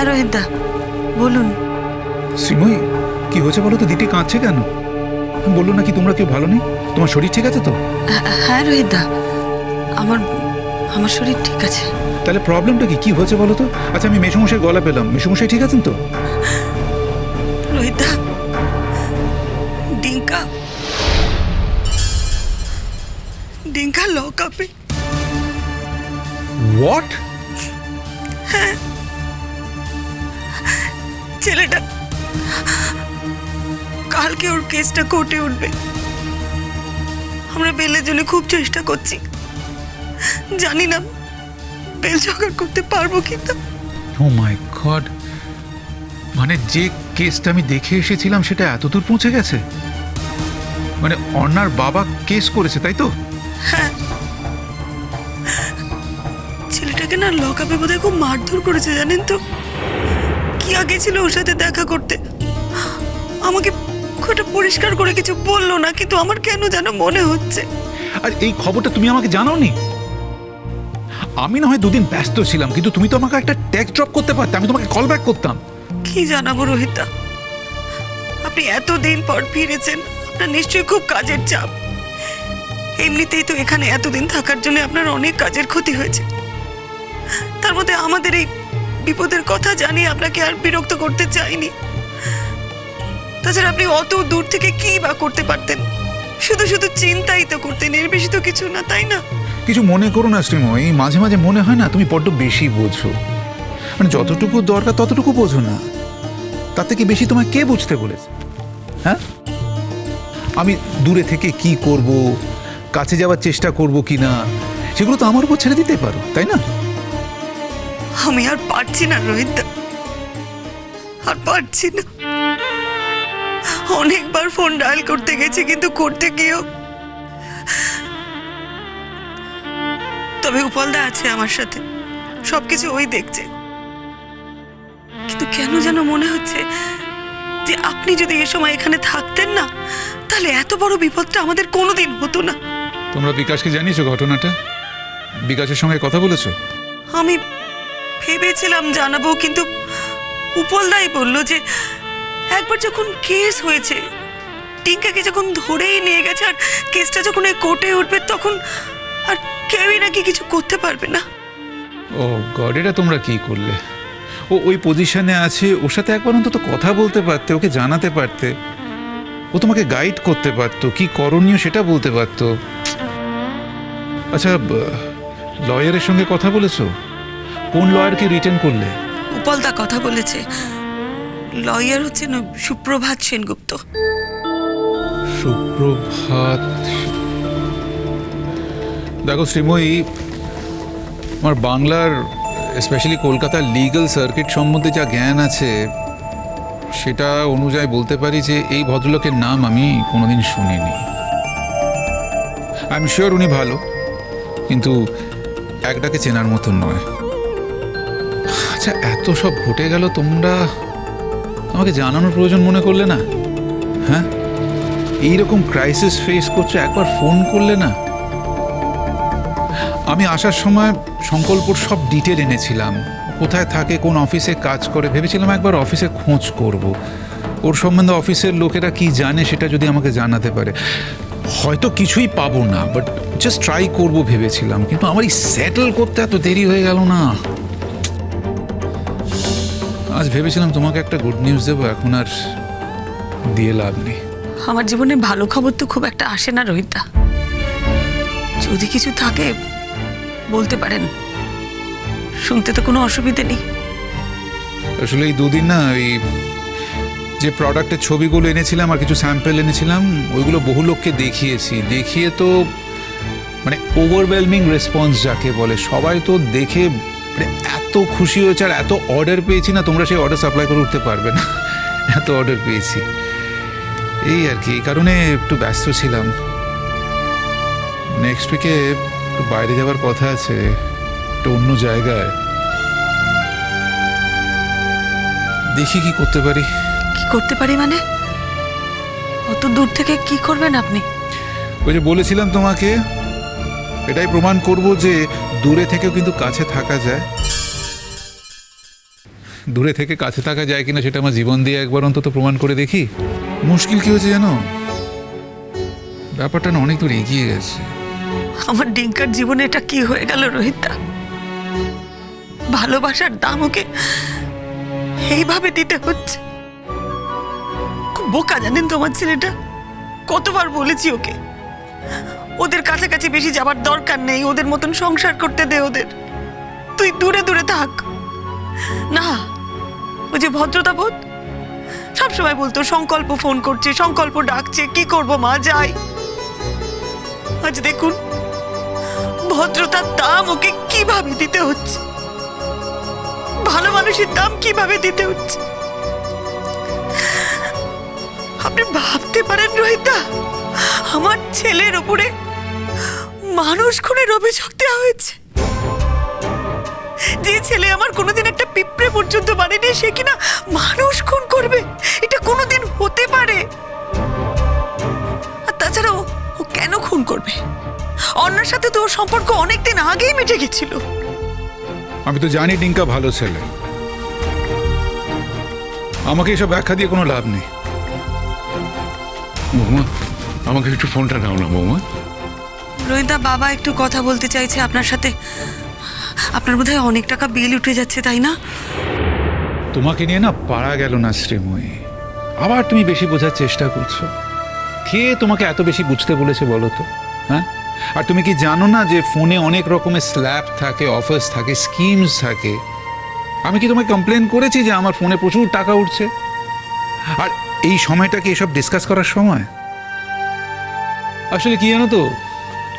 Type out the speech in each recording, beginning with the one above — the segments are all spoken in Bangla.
হ্যাঁ রোহিতদা বলুন। শ্রীময়ী কি হয়েছে বলো তো? দিদি কাঁদছে কেন? বলল নাকি তোমরা কেউ ভালো নেই? তোমার শরীর ঠিক আছে তো? হ্যাঁ, হ্যাঁ রোহিতদা আমার আমার শরীর ঠিক আছে। তাহলে প্রবলেমটা কি? কি হয়েছে বলো তো? আচ্ছা আমি মেসমশাই গলা পেলাম। মেসমশাই ঠিক আছেন তো? রোহিতদা ডিঙ্কা ডিঙ্কা লক আপে। হোয়াট ছেলেটা কালকে ওর কেসটা কোর্টে উঠবে। আমরা বেলের জন্য খুব চেষ্টা করছি। জানি না বেল জোগাড় করতে পারব কিন্তু ও মাই গড মানে যে কেসটা আমি দেখে এসেছিলাম সেটা এত দূর পৌঁছে গেছে? মানে অন্যার বাবা কেস করেছে তাই তো? হ্যাঁ। ছেলেটাকে না লকআপে বোধহয় খুব মারধর করেছে জানেন তো? কি আগে ছিল ওর সাথে দেখা করতে। আমাকে খুব একটা পরিষ্কার করে কিছু বলল না কিন্তু আমার কেন যেন মনে হচ্ছে। আর এই খবরটা তুমি আমাকে জানাওনি? আমি না হয় দুদিন ব্যস্ত ছিলাম কিন্তু তুমি তো আমাকে একটা টেক্সট ড্রপ করতে পারতে আমি তোমাকে কল ব্যাক করতাম। কি জানাব রোহিতা? আপনি এতদিন পর ফিরেছেন আপনার নিশ্চয়ই খুব কাজের চাপ। এমনিতেই তো এখানে এতদিন থাকার জন্য আপনার অনেক কাজের ক্ষতি হয়েছে। তার মধ্যে আমাদের এই বিপদের কথা জানিয়ে আপনাকে আর বিরক্ত করতে চাইনি। তাছাড়া আপনি অত দূর থেকে কি বা করতে পারতেন? শুধু শুধু চিন্তাই তো করতেন এর বেশি তো কিছু না, তাই না? কিছু মনে করো না, শ্রীময়ী মাঝে মাঝে মনে হয় না তুমি বড্ড বেশি বোঝো। মানে যতটুকু দরকার ততটুকু বোঝো না। তার থেকে বেশি তোমায় কে বুঝতে বলেছে? হ্যাঁ? আমি দূরে থেকে কি করব? কাছে যাওয়ার চেষ্টা করব কি না সেগুলো তো আমার উপর ছেড়ে দিতে পারো, তাই না? আমি আর পারছি না রোহিত আর পারছি না। অনেকবার ফোন ডায়াল করতে গেছি কিন্তু করতে গিয়েও। তবে উপলদা আছে আমার সাথে। সবকিছু ওই দেখছে। কিন্তু কেন যেন মনে হচ্ছে যে আপনি যদি এ সময় এখানে থাকতেন না তাহলে এত বড় বিপদটা আমাদের কোনোদিন হতো না। তোমরা বিকাশকে জানিয়েছো ঘটনাটা? বিকাশের সঙ্গে কথা বলেছ? আমি ভেবেছিলাম জানাব, কিন্তু উপলদাই বলল যে একবার যখন কেস হয়েছে, টিঙ্কাকে যখন ধরেই নিয়ে গেছে আর কেসটা যখন এই কোর্টে উঠবে, তখন আর কেউই নাকি কিছু করতে পারবে না। ও গড, এটা তোমরা কি করলে? ও, ওই পজিশনে আছে, ওর সাথে একবার অন্তত কথা বলতে পারতে, ওকে জানাতে পারতে। ও তোমাকে গাইড করতে পারতো, কি করণীয় সেটা বলতে পারতো। আচ্ছা লয়ারের সঙ্গে কথা বলেছ? কোন লয়ারকে রিটার্ন করলে? উপলদা কথা বলেছে। লয়ার হচ্ছেন সুপ্রভাত সেনগুপ্ত। সুপ্রভাত দেখো শ্রীময়ী আমার বাংলার স্পেশালি কলকাতার লিগ্যাল সার্কিট সম্বন্ধে যা জ্ঞান আছে সেটা অনুযায়ী বলতে পারি যে এই ভদ্রলোকের নাম আমি কোনোদিন শুনিনি। আই এম শিওর উনি ভালো কিন্তু একটাকে চেনার মতন নয়। আচ্ছা এত সব ঘটে গেল তোমরা? আমাকে জানানোর প্রয়োজন মনে করলে না? হ্যাঁ? এইরকম ক্রাইসিস ফেস করছ, একবার ফোন করলে না? আমি আসার সময় সংকল্পর সব ডিটেল এনেছিলাম। কোথায় থাকে, কোন অফিসে কাজ করে, ভেবেছিলাম একবার অফিসে খোঁজ করব। ওর সম্বন্ধে অফিসের লোকেরা কি জানে সেটা যদি আমাকে জানাতে পারে। হয়তো কিছুই পাবো না বাট জাস্ট ট্রাই করব ভেবেছিলাম। কিন্তু আমার এই সেটেল করতে এত দেরি হয়ে গেল না। আজ ভেবেছিলাম তোমাকে একটা গুড নিউজ দেবো এখন আর দিয়ে লাভ নেই। আমার জীবনে ভালো খবর তো খুব একটা আসে না রোহিতা যদি কিছু থাকে বলতে পারেন। শুনতে তো কোনো অসুবিধে নেই। আসলে এই দুদিন না ওই যে প্রোডাক্টের ছবিগুলো এনেছিলাম আর কিছু স্যাম্পেল এনেছিলাম ওইগুলো বহু লোককে দেখিয়েছি। দেখিয়ে তো মানে ওভারওয়েলমিং রেসপন্স যাকে বলে সবাই তো দেখে মানে এত খুশি হয়েছে আর এত অর্ডার পেয়েছি না তোমরা সেই অর্ডার সাপ্লাই করে উঠতে পারবে না। এত অর্ডার পেয়েছি। এই আর কি এই কারণে একটু ব্যস্ত ছিলাম। নেক্সট উইকে একটু বাইরে যাওয়ার কথা আছে একটা অন্য জায়গায়। দেখি কি করতে পারি। কি করতে পারি মানে? অত দূর থেকে কি করবেন আপনি? ওই যে বলেছিলাম তোমাকে এটাই প্রমাণ করব যে দূরে থেকেও কিন্তু কাছে থাকা যায়। দূরে থেকে কাছে থাকা যায় কিনা সেটা আমার জীবন দিয়ে একবার অন্তত প্রমাণ করে দেখি। মুশকিল কি হয়েছে জানো? ব্যাপারটা না অনেক দূর এগিয়ে গেছে। আমার ডিঙ্কার জীবনে এটা কি হয়ে গেল রোহিতদা ভালোবাসার দাম ওকে এইভাবে দিতে হচ্ছে। খুব বোকা জানেন তো আমার ছেলেটা? কতবার বলেছি ওকে। ওদের কাছাকাছি বেশি যাবার দরকার নেই ওদের মতন সংসার করতে দে ওদের। তুই দূরে দূরে থাক। না ও যে ভদ্রতা বোধ? সবসময় বলতো, সংকল্প ফোন করছে, সংকল্প ডাকছে, কি করব মা, যাই। আজ দেখুন, ভদ্রতার দাম ওকে কীভাবে দিতে হচ্ছে? ভালো মানুষের দাম কীভাবে দিতে হচ্ছে? আপনি ভাবতে পারেন রোহিতা, আমার ছেলের উপরে মানুষ খুনের অভিযোগ দেওয়া হয়েছে। যে ছেলে আমার কোনোদিন একটা পিঁপড়ে পর্যন্ত মানেনি সে কিনা মানুষ খুন করবে? এটা কোনোদিন হতে পারে। আর তাছাড়া ও ও কেন খুন করবে? অন্যের সাথে তো ওর সম্পর্ক অনেকদিন আগেই মিটে গেছিল। আমি তো জানি ডিঙ্কা ভালো ছেলে। আমাকে এসব ব্যাখ্যা দিয়ে কোনো লাভ নেই। বৌমা আমাকে একটু ফোনটা দাও না বৌমা। রোহিতা বাবা একটু কথা বলতে চাইছে আপনার সাথে। আপনার বোধহয় অনেক টাকা বিল উঠে যাচ্ছে, তাই না? তোমাকে নিয়ে না পারা গেল না শ্রীময়ী। আবার তুমি বেশি বোঝার চেষ্টা করছ। কে তোমাকে এত বেশি বুঝতে বলেছে বলো তো? হ্যাঁ? আর তুমি কি জানো না যে ফোনে অনেক রকমের স্ল্যাব থাকে, অফার্স থাকে, স্কিমস থাকে? আমি কি তোমাকে কমপ্লেন করেছি যে আমার ফোনে প্রচুর টাকা উঠছে? আর এই সময়টা কি এসব ডিসকাস করার সময়? আসলে কি জানো তো?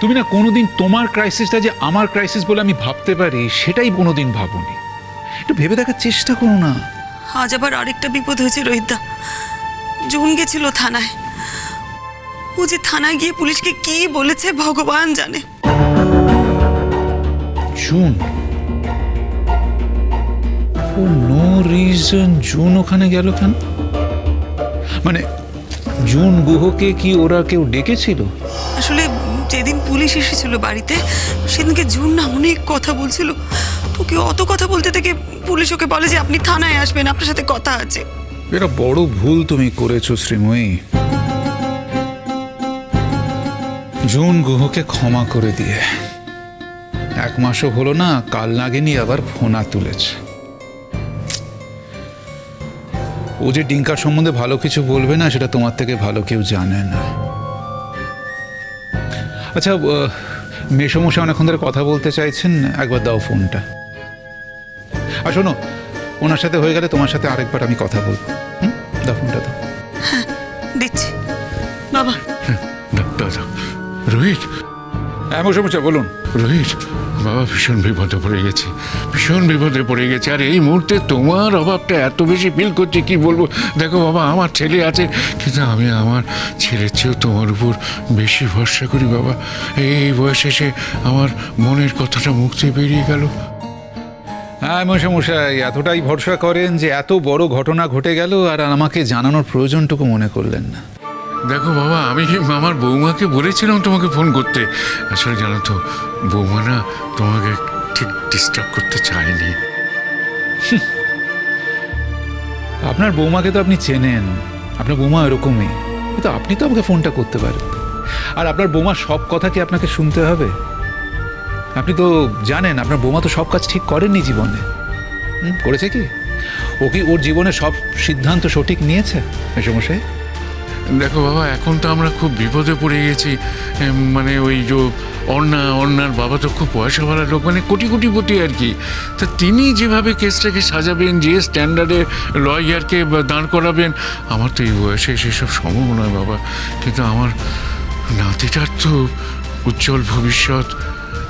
তুমি না কোনোদিন তোমার ক্রাইসিসটা যে আমার ক্রাইসিস বলে আমি ভাবতে পারি সেটাই কোনোদিন ভাবুনি। একটু ভেবে দেখার চেষ্টা করো না। আজ আবার আরেকটা বিপদ হয়েছে রোহিতদা। জুন গেছিল থানায়। ও যে থানায় গিয়ে পুলিশকে কি বলেছে ভগবান জানে। জুন। ও নো রিজন জুন ওখানে গেল কেন? মানে জুন গুহকে কি ওরা কেউ ডেকেছিল? আসলে যেদিন পুলিশ এসেছিল বাড়িতে, সেদিনকে জুন না অনেক কথা বলছিল। তোকে অত কথা বলতে থেকে পুলিশ ওকে বলে যে আপনি থানায় আসবেন, আপনার সাথে কথা আছে। এটা বড় ভুল তুমি করেছ, শ্রীময়ী। জুন গুহকে ক্ষমা করে দিয়ে। এক মাসও হলো না, কাল নাগিনী আবার ফোনা তুলেছে। ও যে ডিঙ্কার সম্বন্ধে ভালো কিছু বলবে না, সেটা তোমার থেকে ভালো কেউ জানে না। আচ্ছা মেসমশা মেসমশাই অনেকক্ষণ ধরে কথা বলতে চাইছেন একবার দাও ফোনটা। আর শোনো ওনার সাথে হয়ে গেলে তোমার সাথে আরেকবার আমি কথা বলব। হুম? দাও ফোনটা দাও। দিচ্ছি। বাবা। রোহিত। হ্যাঁ মেসমশাই বলুন। রোহিত বাবা ভীষণ বিপদে পড়ে গেছে, ভীষণ বিপদে পড়ে গেছে। আর এই মুহূর্তে তোমার অভাবটা এত বেশি ফিল করছে, কি বলব? দেখো বাবা, আমার ছেলে আছে, কিন্তু আমি আমার ছেলের চেয়েও তোমার উপর বেশি ভরসা করি বাবা। এই বয়সে এসে আমার মনের কথাটা মুখ দিয়ে বেরিয়ে গেল। হ্যাঁ মশাই এতটাই ভরসা করেন যে এত বড় ঘটনা ঘটে গেল, আর আমাকে জানানোর প্রয়োজনটুকু মনে করলেন না। দেখো বাবা, আমি আমার বৌমাকে বলেছিলাম তোমাকে ফোন করতে। আসলে জানো তো বৌমা না তোমাকে ঠিক ডিস্টার্ব করতে চায়নি। আপনার বৌমাকে তো আপনি চেনেন। আপনার বৌমা এরকমই। কিন্তু আপনি তো আমাকে ফোনটা করতে পারেন। আর আপনার বৌমার সব কথা কি আপনাকে শুনতে হবে? আপনি তো জানেন, আপনার বৌমা তো সব কাজ ঠিক করেননি জীবনে। করেছে কি? ও কি ওর জীবনে সব সিদ্ধান্ত সঠিক নিয়েছে? মেসমশাই? দেখো বাবা, এখন তো আমরা খুব বিপদে পড়ে গেছি। মানে ওই যে অন্না, অন্নার বাবা তো খুব পয়সাওয়ালা লোক মানে কোটি কোটি কোটিপতি আর কি। তা তিনি যেভাবে কেসটাকে সাজাবেন, যে স্ট্যান্ডার্ডে লয়ারকে দাঁড় করাবেন, আমার তো এই বয়সে সেসব সম্ভব নয় বাবা। কিন্তু আমার নাতিটার তো উজ্জ্বল ভবিষ্যৎ।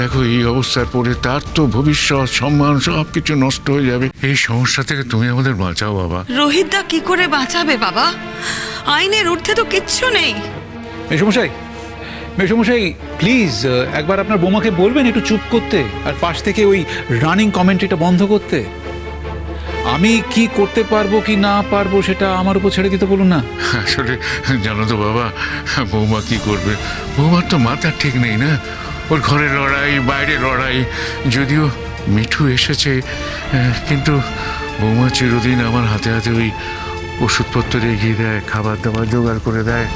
দেখো, এই অবস্থার পরে তার তো ভবিষ্যৎ, সম্মান সব কিছু নষ্ট হয়ে যাবে। এই সমস্যা থেকে তুমি আমাদের বাঁচাও বাবা। রোহিতদা কি করে বাঁচাবে বাবা? আইনের ঊর্ধ্বে তো কিচ্ছু নেই। মেসমশাই মেসমশাই প্লিজ একবার আপনার বৌমাকে বলবেন একটু চুপ করতে আর পাশ থেকে ওই রানিং কমেন্ট্রিটা বন্ধ করতে। আমি কি করতে পারব কি না পারব সেটা আমার উপর ছেড়ে দিতে বলুন না। আসলে জানো তো বাবা বৌমা কি করবে? বৌমার তো মাথা ঠিক নেই না? ওর ঘরে লড়াই বাইরে লড়াই যদিও মিঠু এসেছে কিন্তু বৌমা চিরদিন আমার হাতে হাতে ওই ওষুধপত্র এগিয়ে দেয়, খাবার দাবার জোগাড় করে দেয়।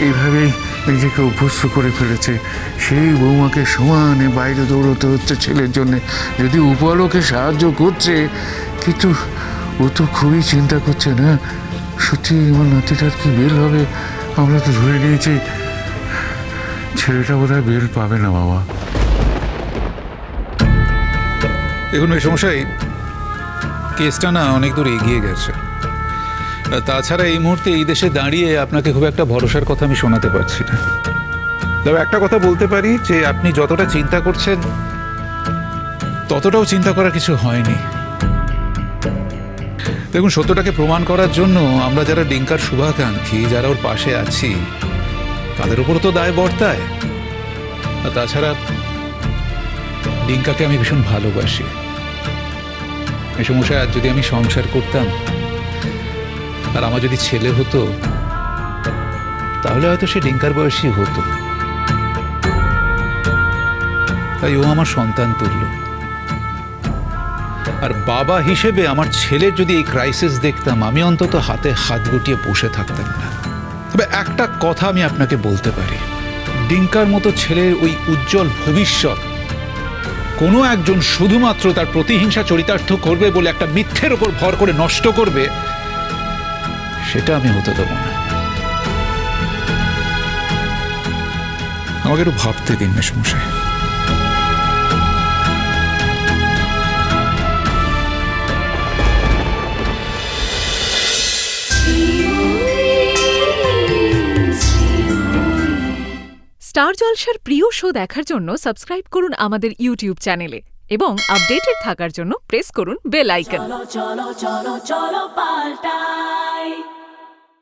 এইভাবেই নিজেকে অভ্যস্ত করে ফেলেছে। সেই বৌমাকে সমানে বাইরে দৌড়তে হচ্ছে ছেলের জন্যে। যদি উপলোকে সাহায্য করছে, কিন্তু ও তো খুবই চিন্তা করছে না। সত্যি আমার নাতিটার কি বেল হবে? আমরা তো ধরে নিয়েছি। ছেলেটা বোধহয় বেল পাবে না, বাবা। দেখুন এই সমস্যায় কেসটা না অনেক দূর এগিয়ে গেছে। তাছাড়া এই মুহূর্তে এই দেশে দাঁড়িয়ে আপনাকে খুব একটা ভরসার কথা আমি শোনাতে পারছি না। তবে একটা কথা বলতে পারি যে আপনি যতটা চিন্তা করছেন, ততটাও চিন্তা করার কিছু হয়নি। দেখুন, সত্যটাকে প্রমাণ করার জন্য আমরা যারা ডিঙ্কার শুভাকাঙ্ক্ষী, যারা ওর পাশে আছি, তাদের উপর তো দায় বর্তায়। আর তাছাড়া ডিঙ্কাকে আমি ভীষণ ভালোবাসি। এই সমস্যায় আজ যদি আমি সংসার করতাম আর আমার যদি ছেলে হতো, তাহলে হয়তো সে ডিঙ্কার বয়সী হতো। তাই ও আমার সন্তান তুল্য। আর বাবা হিসেবে আমার ছেলের যদি এই ক্রাইসিস দেখতাম, আমি অন্তত হাতে হাত গুটিয়ে বসে থাকতাম না। তবে একটা কথা আমি আপনাকে বলতে পারি। ডিঙ্কার মতো ছেলের ওই উজ্জ্বল ভবিষ্যৎ কোনো একজন শুধুমাত্র তার প্রতিহিংসা চরিতার্থ করবে বলে একটা মিথ্যের ওপর ভর করে নষ্ট করবে সেটা আমি হতে দেবো না। আমাকে একটু ভাবতে দিন মেশমশাই স্টার জলসার প্রিয় শো দেখার জন্য সাবস্ক্রাইব করুন আমাদের ইউটিউব চ্যানেলে এবং আপডেটেড থাকার জন্য প্রেস করুন বেল আইকন।